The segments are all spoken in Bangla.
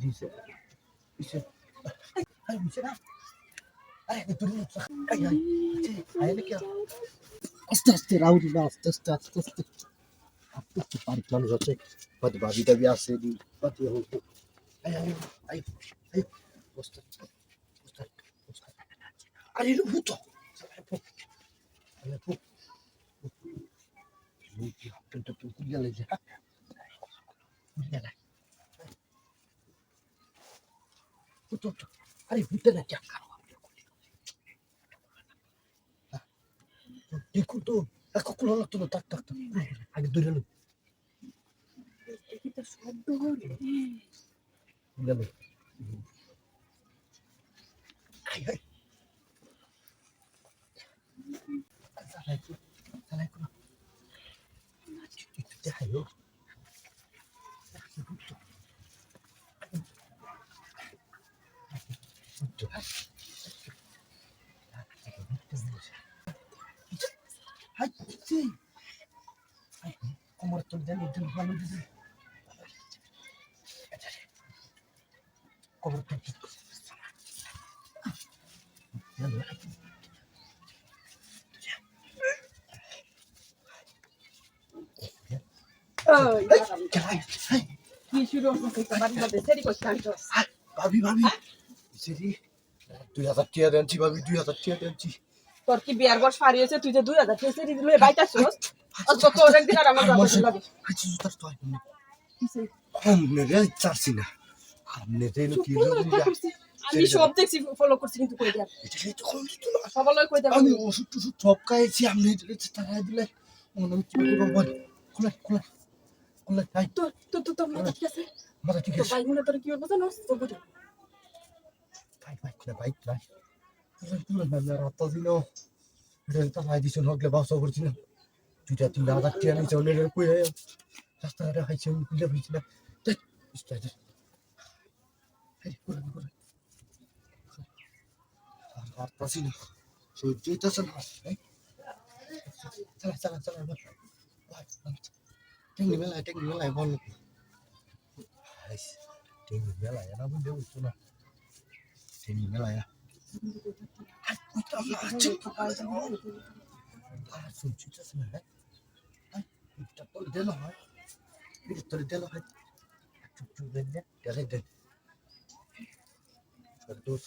dice, dice, ay, ay, dice na. Ay, ito rin sa ay, ay, ay, ay, ay, আস্তে আস্তে রাউরি না আস্তে আস্তে আস্তে আস্তে আস্তে আস্তে পারিক মানুষ আছে বাদ বাবি দাবি আছে দি বাদ হোক আই আই আই আই বস্তা বস্তা বস্তা আরে লো পুto আরে পু Lupi, tentu tu kuliah lagi. Kuliah উঠ উঠ আরে ভূতে না কি তো এক কুকুর লাগতো না তাক তাক আগে দূরে লোক গেল আয় আয় はい。終い。はい。てもらい。ますで、セリコしかありはい。はい。バビバビ。セリ。দুই হাজার টিয়া দেনছি ভাবি দুই হাজার টিয়া দেনছি। তোর কি বিয়ার বয়স পারি হয়েছে? তুই যে দুই হাজার টাকা সেরি দিলে আর তো তোর একদিন আর আমার যাবে লাগে। আচ্ছা জুতার তো আইনি আমনে রে চাচ্ছি না। আমনে রে কি আমি সব দেখছি ফলো করছি কিন্তু কই দেয়া। এটা তো কোন দিত না? সবাই কই দেয়া। আমি ওষুধ টষুধ সব খাইছি আমনে দিলে দিলে মনে হচ্ছে কি বল। খোলা খোলা খোলা তাই। তো তো তো তো মাথা ঠিক আছে? মাথা ঠিক তো আছে। ভাই মনে তোর কি বলব জানোস তো বুঝো ভাই ভাই না ভাই ভাই তুলে না না রাত দিন এটা তো ভাই দিছন হকলে বাসা করছি না দুইটা, তিনটা হাজার টিয়া নিচে অনেক কই হয় রাস্তাঘাটে খাইছি আমি খুলে ফেলছি না দেখ স্টাইল এই করে করে আর পারতাছি না সহ্য হইতাছে না এই। চালা চালা চালা ভাই ভাই টেঙ্গি মেলায় টেঙ্গি হ্যাঁ হয় হয় দোষ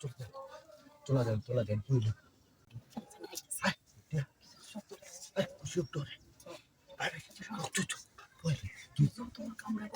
চুপ দেন তোলা দেন তোলা দেন তুই খুশি তো রে আরে তুই তো বল তুই আমরা